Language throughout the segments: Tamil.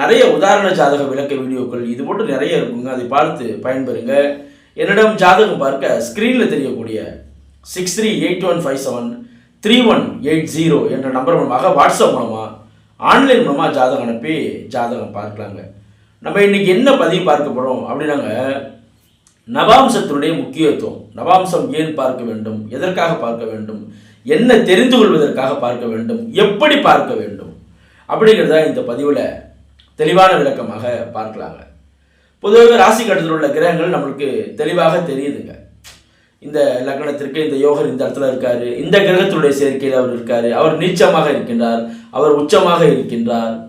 நிறைய உதாரண ஜாதக விளக்க வீடியோக்கள் இது போட்டு நிறைய இருக்குங்க. அதை பார்த்து பயன்பெறுங்க. என்னிடம் ஜாதகம் பார்க்க ஸ்க்ரீனில் தெரியக்கூடிய six three eight one five seven three one eight zero என்ற நம்பர் மூலமாக வாட்ஸ்அப் மூலமாக ஆன்லைன் மூலமாக ஜாதகம் அனுப்பி ஜாதகம் பார்க்கலாங்க. நம்ம இன்னைக்கு என்ன பதிவு பார்க்க போகிறோம் அப்படின்னாங்க நவாம்சத்தினுடைய முக்கியத்துவம். நவாம்சம் ஏன் பார்க்க வேண்டும்? எதற்காக பார்க்க வேண்டும்? என்ன தெரிந்து கொள்வதற்காக பார்க்க வேண்டும்? எப்படி பார்க்க வேண்டும்? அப்படிங்கிறத இந்த பதிவில் தெளிவான விளக்கமாக பார்க்கலாங்க. பொதுவாக ராசி கட்டத்தில் உள்ள கிரகங்கள் நம்மளுக்கு தெளிவாக தெரியுதுங்க. இந்த லக்னத்திற்கு இந்த யோகர் இந்த இடத்துல இருக்காரு. இந்த கிரகத்தினுடைய சேர்க்கையில் அவர் இருக்கார். அவர் நீச்சமாக இருக்கின்றார். அவர் உச்சமாக இருக்கின்றார்.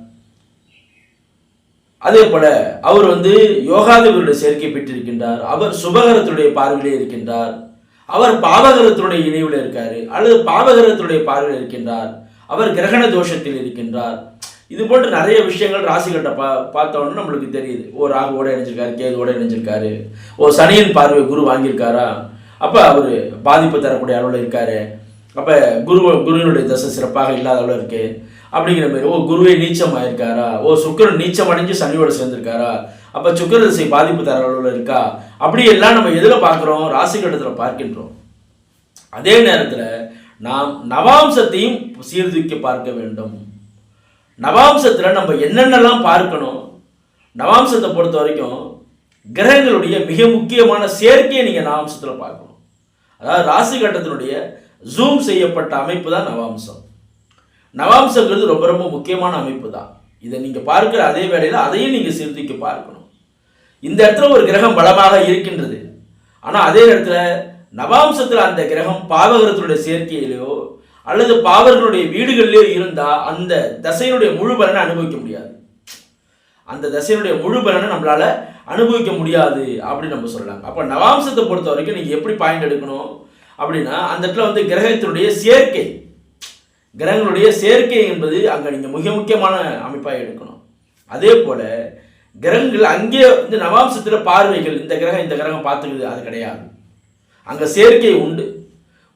அதே போல அவர் வந்து யோகாதிபருடைய சேர்க்கை பெற்றிருக்கின்றார். அவர் சுபகரத்துடைய பார்வையிலே இருக்கின்றார். அவர் பாவகரத்துடைய இணைவில் இருக்காரு. அல்லது பாவகரத்துடைய பார்வையில் இருக்கின்றார். அவர் கிரகண தோஷத்தில் இருக்கின்றார். இது போன்ற நிறைய விஷயங்கள் ராசிகள்கிட்ட பா பார்த்தோன்னு நம்மளுக்கு தெரியுது. ஓ ராகுவோட இணைஞ்சிருக்காரு கேதுவோட இணைஞ்சிருக்காரு. ஓ சனியின் பார்வை குரு வாங்கியிருக்காரா? அப்போ அவர் பாதிப்பு தரக்கூடிய அளவில் இருக்காரு. அப்போ குரு குருவினுடைய தசை சிறப்பாக இல்லாத அளவில் இருக்கு. அப்படிங்கிற மாதிரி ஓ குருவே நீச்சம் ஆயிருக்காரா ஓ சுக்கிரன் நீச்சம் அடைஞ்சு சனியோட சேர்ந்திருக்காரா? அப்போ சுக்கிர திசை பாதிப்பு தர அளவில் இருக்கா? அப்படி எல்லாம் நம்ம எதில் பார்க்குறோம்? ராசி கட்டத்தில் பார்க்கின்றோம். அதே நேரத்தில் நாம் நவாம்சத்தையும் சீர்தூக்கி பார்க்க வேண்டும். நவாம்சத்தில் நம்ம என்னென்னலாம் பார்க்கணும்? நவாம்சத்தை பொறுத்த வரைக்கும் கிரகங்களுடைய மிக முக்கியமான சேர்க்கையை நீங்கள் நவாம்சத்தில் பார்க்கணும். அதாவது ராசி கட்டத்தினுடைய ஜூம் செய்யப்பட்ட அமைப்பு தான் நவாம்சம். நவாம்சங்கிறது ரொம்ப ரொம்ப முக்கியமான அமைப்பு தான். இதை நீங்கள் பார்க்குற அதே வேளையில் அதையும் நீங்கள் சீர்தூக்கி பார்க்கணும். இந்த இடத்துல ஒரு கிரகம் பலமாக இருக்கின்றது. ஆனால் அதே நேரத்தில் நவாம்சத்தில் அந்த கிரகம் பாவகரத்தினுடைய சேர்க்கையிலையோ அல்லது பாவர்களுடைய வீடுகளிலே இருந்தால் அந்த தசையினுடைய முழு பலனை அனுபவிக்க முடியாது. அந்த தசையினுடைய முழு பலனை நம்மளால அனுபவிக்க முடியாது அப்படின்னு நம்ம சொல்லலாம். அப்போ நவாம்சத்தை பொறுத்த வரைக்கும் நீங்கள் எப்படி பாயிண்ட் எடுக்கணும்? அப்படின்னா அந்த இடத்துல வந்து கிரகத்தினுடைய சேர்க்கை. கிரகங்களுடைய சேர்க்கை என்பது அங்கே நீங்கள் மிக முக்கியமான அமைப்பாக எடுக்கணும். அதே போல் கிரகங்கள் அங்கே வந்து நவாம்சத்தில் பார்வைகள் இந்த கிரகம் இந்த கிரகம் பார்த்துக்குது அது கிடையாது. அங்கே சேர்க்கை உண்டு.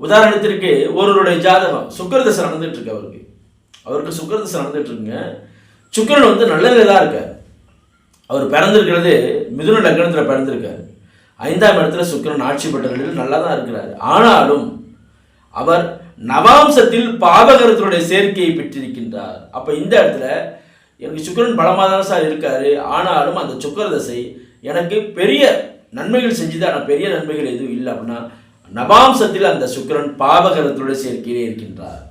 உதாரணத்திற்கு ஒருவருடைய ஜாதகம் சுக்கரதசை நடந்துட்டு இருக்கு அவருக்கு. அவருக்கு சுக்கரதசை நடந்துட்டு இருக்குங்க சுக்கிரன் வந்து நல்ல தான் இருக்கார். அவர் பிறந்திருக்கிறது மிதுன லக்னத்தில் பிறந்திருக்காரு. ஐந்தாம் இடத்துல சுக்கிரன் ஆட்சி பெற்ற நிலையில் நல்லா தான் இருக்கிறார். ஆனாலும் அவர் நவாம்சத்தில் பாவகரத்தினுடைய சேர்க்கையை பெற்றிருக்கின்றார். அப்போ இந்த இடத்துல எனக்கு சுக்கிரன் பலமாக தானே சார் இருக்காரு. ஆனாலும் அந்த சுக்கர தசை எனக்கு பெரிய நன்மைகள் செஞ்சுதான் ஆனால் பெரிய நன்மைகள் எதுவும் இல்லை அப்படின்னா நவாம்சத்தில் அந்த சுக்கிரன் பாவகரத்தினுடைய சேர்க்கையிலே இருக்கின்றார்.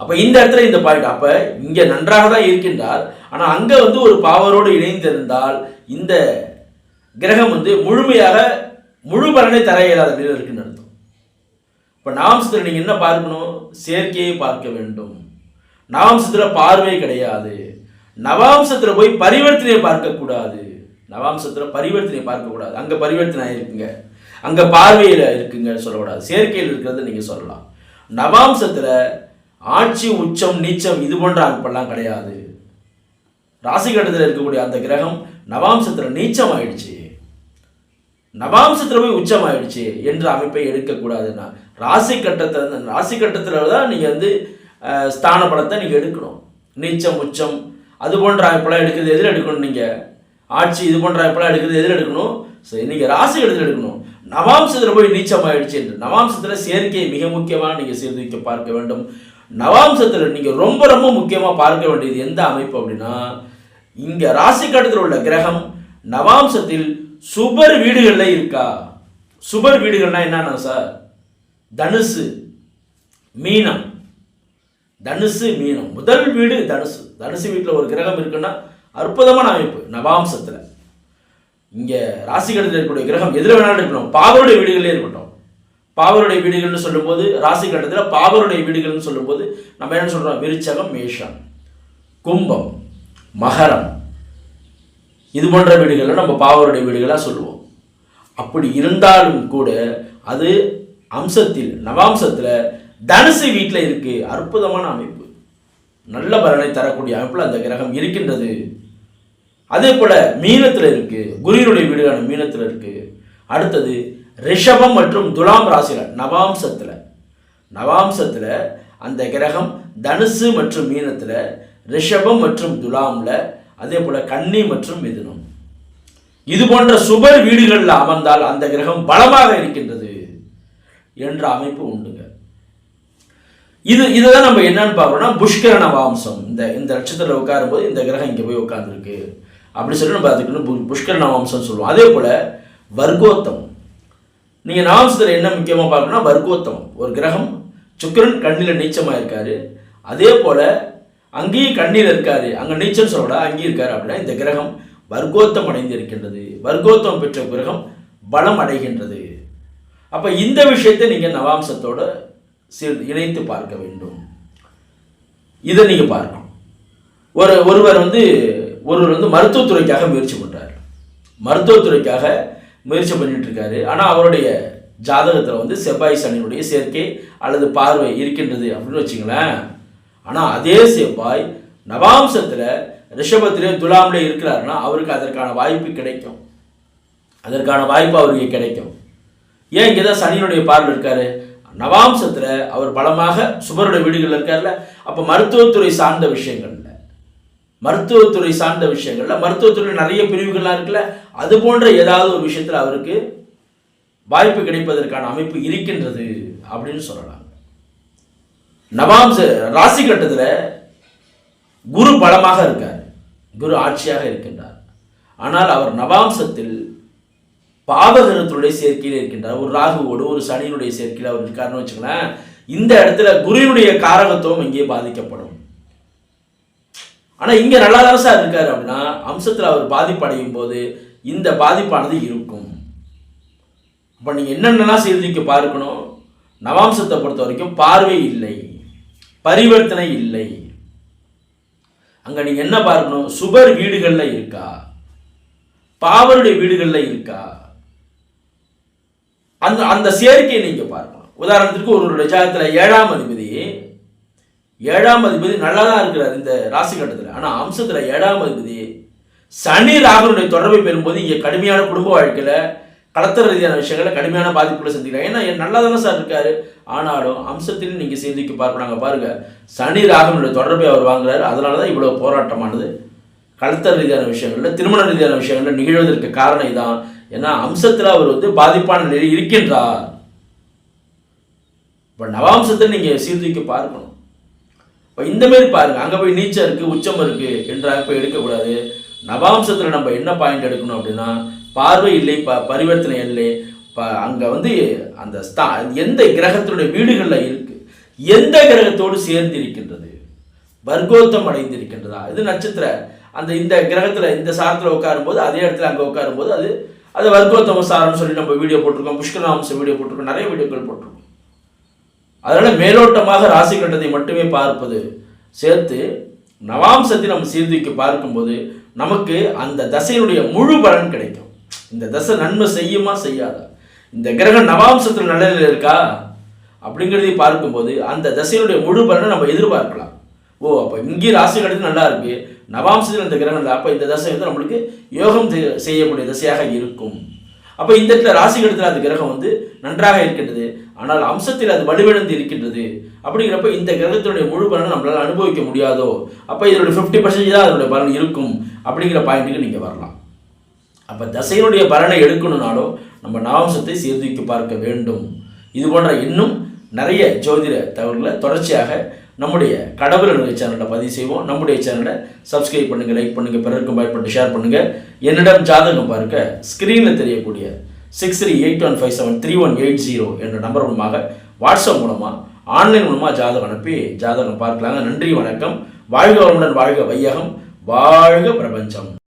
அப்ப இந்த இடத்துல இந்த பாயிண்ட் அப்ப இங்க நன்றாக தான் இருக்கின்றார். ஆனா அங்க வந்து ஒரு பாவரோடு இணைந்திருந்தால் இந்த கிரகம் வந்து முழுமையாக முழு பலனை தர இயலாத நிலையில் இருக்குன்னு அர்த்தம். இப்ப நவாம்சத்தில் நீங்க என்ன பார்க்கணும்? சேர்க்கையை பார்க்க வேண்டும். நவாம்சத்துல பார்வை கிடையாது. நவாம்சத்துல போய் பரிவர்த்தனையை பார்க்க கூடாது நவாம்சத்துல பார்க்கக்கூடாது. பார்க்க கூடாது அங்க பரிவர்த்தனை ஆகிருக்குங்க அங்கே பார்வையில் இருக்குங்க சொல்லக்கூடாது. சேர்க்கையில் இருக்கிறது நீங்கள் சொல்லலாம். நவாம்சத்தில் ஆட்சி உச்சம் நீச்சம் இது போன்ற அமைப்பெல்லாம் கிடையாது. ராசி கட்டத்தில் இருக்கக்கூடிய அந்த கிரகம் நவாம்சத்தில் நீச்சம் ஆயிடுச்சு. நவாம்சத்தில் போய் உச்சம் ஆயிடுச்சு என்ற அமைப்பை எடுக்கக்கூடாதுன்னா ராசி கட்டத்தில் ராசி கட்டத்தில் தான் நீங்கள் வந்து ஸ்தான படத்தை நீங்கள் எடுக்கணும். நீச்சம் உச்சம் அது போன்ற அமைப்பெல்லாம் எடுக்கிறது எதில் எடுக்கணும் நீங்கள் ஆட்சி இது போன்ற அமைப்பெல்லாம் எடுக்கிறது எதில் எடுக்கணும்? சரி நீங்கள் ராசி கட்டத்தில் எடுக்கணும். நவாம்சத்தில் போய் நீச்சமாயிடுச்சு என்று. நவாம்சத்தில் சேர்க்கையை மிக முக்கியமாக நீங்கள் சீர்தூக்க பார்க்க வேண்டும். நவாம்சத்தில் நீங்கள் ரொம்ப ரொம்ப முக்கியமாக பார்க்க வேண்டியது எந்த அமைப்பு அப்படின்னா இங்கே ராசி கட்டத்தில் உள்ள கிரகம் நவாம்சத்தில் சுபர் வீடுகளில் இருக்கா? சுபர் வீடுகள்னா என்னன்னா சார் தனுசு மீனம். தனுசு மீனம். முதல் வீடு தனுசு. தனுசு வீட்டில் ஒரு கிரகம் இருக்குன்னா அற்புதமான அமைப்பு. நவாம்சத்தில் இங்கே ராசிகடத்தில் இருக்கக்கூடிய கிரகம் எதிர வேணாலும் இருக்கணும் பாவருடைய வீடுகளே இருக்கட்டும். பாவருடைய வீடுகள்னு சொல்லும்போது ராசி கட்டத்தில் பாவருடைய வீடுகள்னு சொல்லும்போது நம்ம என்ன சொல்கிறோம் விருச்சகம் மேஷம் கும்பம் மகரம். இது போன்ற வீடுகளை நம்ம பாவருடைய வீடுகளாக சொல்லுவோம். அப்படி இருந்தாலும் கூட அது அம்சத்தில் நவாம்சத்தில் தனுசு வீட்டில் இருக்குது அற்புதமான அமைப்பு. நல்ல பலனை தரக்கூடிய அமைப்பில் அந்த கிரகம் இருக்கின்றது. அதே போல் மீனத்தில் இருக்குது குருவினுடைய வீடுகளான மீனத்தில் இருக்குது அடுத்தது ரிஷபம் மற்றும் துலாம் ராசியில் நவாம்சத்தில். நவாம்சத்தில் அந்த கிரகம் தனுசு மற்றும் மீனத்தில் ரிஷபம் மற்றும் துலாமில் அதே போல் கன்னி மற்றும் மிதுனம். இது போன்ற சுபர் வீடுகளில் அமர்ந்தால் அந்த கிரகம் பலமாக இருக்கின்றது என்ற அமைப்பு உண்டுங்க. இது இதை தான் நம்ம என்னன்னு பார்க்குறோம்னா புஷ்கர நவாம்சம். இந்த இந்த நட்சத்திரத்தில் உட்காரும்போது இந்த கிரகம் இங்கே போய் உட்காந்துருக்கு அப்படி சொல்லி நம்ம அதுக்குன்னு புஷ்கர் புஷ்கர சொல்லுவோம். அதே போல் வர்க்கோத்தம். நீங்கள் நவாம்சத்தில் என்ன முக்கியமாக பார்க்கணும்னா வர்க்கோத்தம். ஒரு கிரகம் சுக்கிரன் கண்ணில் நீச்சமாக இருக்கார் அதே போல் அங்கேயும் கண்ணில் இருக்காரு. அங்கே நீச்சல் சொல்லக்கூட அங்கேயும் இருக்காரு அப்படின்னா இந்த கிரகம் வர்க்கோத்தம் அடைந்து இருக்கின்றது வர்க்கோத்தம் பெற்ற கிரகம் பலம் அடைகின்றது. அப்போ இந்த விஷயத்தை நீங்கள் நவாம்சத்தோட சேர்ந்து இணைத்து பார்க்க வேண்டும். இதை நீங்கள் பார்க்கணும். ஒரு ஒருவர் வந்து ஒருவர் வந்து மருத்துவத்துறைக்காக முயற்சி பண்ணுறார் மருத்துவத்துறைக்காக முயற்சி பண்ணிட்டு இருக்காரு. ஆனால் அவருடைய ஜாதகத்தில் வந்து செவ்வாய் சனியினுடைய சேர்க்கை அல்லது பார்வை இருக்கின்றது அப்படின்னு வச்சுங்களேன் ஆனால் அதே செவ்வாய் நவாம்சத்தில் ரிஷபத்திலே துலாமிலே இருக்கிறாருன்னா அவருக்கு அதற்கான வாய்ப்பு கிடைக்கும். அதற்கான வாய்ப்பு அவருக்கு கிடைக்கும். ஏன் இங்கே தான் சனியினுடைய பார்வை இருக்காரு? நவாம்சத்தில் அவர் பலமாக சுபருடைய வீடுகளில் இருக்கார்ல அப்போ மருத்துவத்துறை சார்ந்த விஷயங்கள்ல. மருத்துவத்துறை சார்ந்த விஷயங்கள்ல மருத்துவத்துறை நிறைய பிரிவுகள்லாம் இருக்குல்ல அது போன்ற ஏதாவது ஒரு விஷயத்தில் அவருக்கு வாய்ப்பு கிடைப்பதற்கான அமைப்பு இருக்கின்றது அப்படின்னு சொல்லலாம் நவாம்ச ராசி கட்டத்தில் குரு பலமாக இருக்கார். குரு ஆட்சியாக இருக்கின்றார். ஆனால் அவர் நவாம்சத்தில் பாவகரத்துடைய சேர்க்கையில் இருக்கின்றார். ஒரு ராகுவோடு ஒரு சனியினுடைய சேர்க்கையில் அவர் இருக்காருன்னு வச்சுக்கலாம் இந்த இடத்துல குருவினுடைய காரகத்துவம் இங்கே பாதிக்கப்படும். ஆனால் இங்கே நல்லா தான் சார் இருக்கார் அப்படின்னா அம்சத்தில் அவர் பாதிப்படையும் போது இந்த பாதிப்பானது இருக்கும். அப்போ நீங்கள் என்னென்னலாம் செய்திக்கு பார்க்கணும்? நவாம்சத்தை பொறுத்த வரைக்கும் பார்வை இல்லை. பரிவர்த்தனை இல்லை. அங்கே நீங்கள் என்ன பார்க்கணும்? சுபர் வீடுகளில் இருக்கா? பாவருடைய வீடுகளில் இருக்கா? அந்த அந்த சேர்க்கையை நீங்கள் பார்க்கணும். உதாரணத்திற்கு ஒரு ஜாதகத்தில் ஏழாம் அதிபதி ஏழாம் அதிபதி நல்லா தான் இருக்கிறார் இந்த ராசி கட்டத்தில். ஆனால் அம்சத்தில் ஏழாம் அதிபதி சனி ராகுனுடைய தொடர்பை பெறும்போது இங்கே கடுமையான குடும்ப வாழ்க்கையில் கடத்தல் ரீதியான விஷயங்களை கடுமையான பாதிப்புகளை சந்திக்கிறாங்க ஏன்னா நல்லா தானே சார் இருக்காரு. ஆனாலும் அம்சத்தில் நீங்கள் சிந்திக்க பார்க்கறாங்க பாருங்க. சனி ராகுனுடைய தொடர்பை அவர் வாங்குறாரு. அதனால தான் இவ்வளோ போராட்டமானது. கடத்தல் ரீதியான விஷயங்களில் திருமண ரீதியான விஷயங்களில் நிகழ்வதற்கு காரணம் இதான். ஏன்னா அம்சத்தில் அவர் வந்து பாதிப்பான நிலை இருக்கின்றார். இப்போ நவாம்சத்தை நீங்கள் சீர்தூக்கி பார்க்கணும். இப்போ இந்த மாதிரி பாருங்க. அங்கே போய் நீச்சம் இருக்குது உச்சம் இருக்குது என்றாக இப்போ எடுக்கக்கூடாது. நவாம்சத்தில் நம்ம என்ன பாயிண்ட் எடுக்கணும் அப்படின்னா பார்வை இல்லை ப பரிவர்த்தனை இல்லை. ப அங்கே வந்து அந்த ஸ்தா எந்த கிரகத்தினுடைய வீடுகளில் இருக்குது எந்த கிரகத்தோடு சேர்ந்து இருக்கின்றது வர்க்கோத்தம் அடைந்திருக்கின்றதா? இது நட்சத்திர அந்த இந்த கிரகத்தில் இந்த சாரத்தில் உட்காரும்போது அதே இடத்துல அங்கே உட்காரும்போது அது அது வர்க்கோத்தம சாரம்னு சொல்லி நம்ம வீடியோ போட்டிருக்கோம் புஷ்கராம்ச வீடியோ போட்டிருக்கோம் நிறைய வீடியோக்கள் போட்டிருக்கோம். அதனால் மேலோட்டமாக ராசி கட்டத்தை மட்டுமே பார்ப்பது சேர்த்து நவாம்சத்தை நம்ம சீர்தூக்கி பார்க்கும்போது நமக்கு அந்த தசையினுடைய முழு பலன் கிடைக்கும். இந்த தசை நன்மை செய்யுமா செய்யாதா? இந்த கிரகம் நவாம்சத்தில் நிலையில் இருக்கா? அப்படிங்கிறதையும் பார்க்கும்போது அந்த தசையினுடைய முழு பலனை நம்ம எதிர்பார்க்கலாம். ஓ அப்போ இங்கே ராசி கட்டத்தில் நல்லா இருக்கு. நவாம்சத்தில் இந்த கிரகம் இல்லை அப்போ இந்த தசை வந்து நம்மளுக்கு யோகம் செய்யக்கூடிய தசையாக இருக்கும். அப்போ இந்த இடத்துல ராசி கட்டத்தில் அந்த கிரகம் வந்து நன்றாக இருக்கின்றது. ஆனால் அம்சத்தில் அது வலுவிழந்து இருக்கின்றது. அப்படிங்கிறப்ப இந்த கிரகத்தினுடைய முழு பலனை நம்மளால் அனுபவிக்க முடியாதோ அப்போ இதனுடைய ஃபிஃப்டி பர்சன்டேஜ் தான் அதனுடைய பலன் இருக்கும் அப்படிங்கிற பாயிண்ட்டுக்கு நீங்கள் வரலாம். அப்போ தசையினுடைய பலனை எடுக்கணும்னாலும் நம்ம நாவம்சத்தை சீர்தூக்கி பார்க்க வேண்டும். இது போன்ற இன்னும் நிறைய ஜோதிட தகவல்களை தொடர்ச்சியாக நம்முடைய கடவுள் நிலை சேனலில் பதிவு செய்வோம். நம்முடைய சேனலை சப்ஸ்கிரைப் பண்ணுங்கள் லைக் பண்ணுங்கள் பிறருக்கும் பயன்பட்டு ஷேர் பண்ணுங்கள் என்னிடம் ஜாதகம் பார்க்க ஸ்க்ரீனில் தெரியக்கூடிய six three eight one five seven three one eight zero என்ற நம்பர் மூலமாக வாட்ஸ்அப் மூலமாக ஆன்லைன் மூலமாக ஜாதகம் அனுப்பி ஜாதகம் பார்க்கலாங்க. நன்றி வணக்கம். வாழ்க வளமுடன் வாழ்க வையகம். வாழ்க பிரபஞ்சம்.